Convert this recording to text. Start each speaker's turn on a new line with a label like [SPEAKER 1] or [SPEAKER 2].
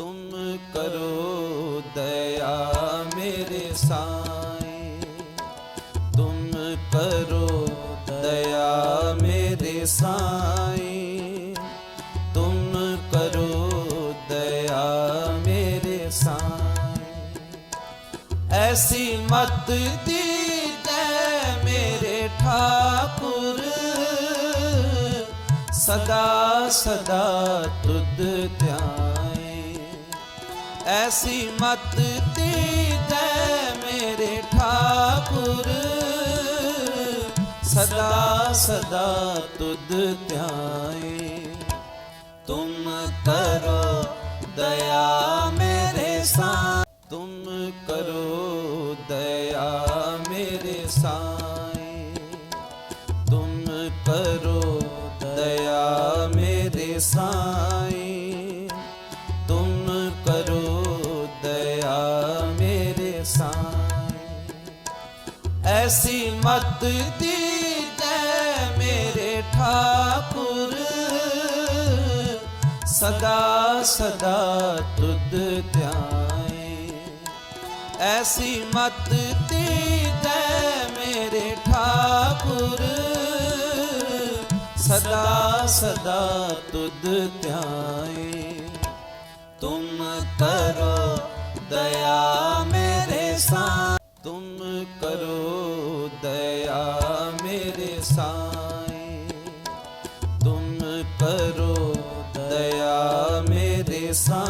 [SPEAKER 1] ਤੁਮ ਕਰੋ ਦਇਆ ਮੇਰੇ ਸਾਈਂ ਤੁਮ ਕਰੋ ਦਇਆ ਮੇਰੇ ਸਾਈਂ ਤੁਮ ਕਰੋ ਦਇਆ ਮੇਰੇ ਸਾਈਂ ਐਸੀ ਮਤ ਦੀਜੈ ਮੇਰੇ ਠਾਕੁਰ ਸਦਾ ਸਦਾ ਤੁਧ ਧਿਆਏ ਐਸੀ ਮਤ ਦੀਜੈ ਮੇਰੇ ਠਾਕੁਰ ਸਦਾ ਸਦਾ ਤੁਧ ਧਿਆਏ ਤੁਮ ਕਰੋ ਦਇਆ ਮੇਰੇ ਸਾਂ ਤੁਮ ਕਰੋ ਦਇਆ ਮੇਰੇ ਸਾਂ ਤੁਮ ਕਰੋ ਦਇਆ ਮੇਰੇ ਸਾਂ ਐਸੀ ਮਤ ਦੀਜੈ ਮੇਰੇ ਠਾਕੁਰ ਸਦਾ ਸਦਾ ਤੁਧ ਧਿਆਏ ਐਸੀ ਮਤ ਦੀਜੈ ਮੇਰੇ ਠਾਕੁਰ ਸਦਾ ਸਦਾ ਤੁਧ ਧਿਆਏ ਤੁਮ ਕਰੋ ਦਇਆ ਮੇਰੇ ਸਾਂ ਤੁਮ ਕਰੋ ਮੇਰੇ ਸਾਈਂ ਤੁਮ ਕਰੋ ਦਇਆ ਮੇਰੇ ਸਾਈਂ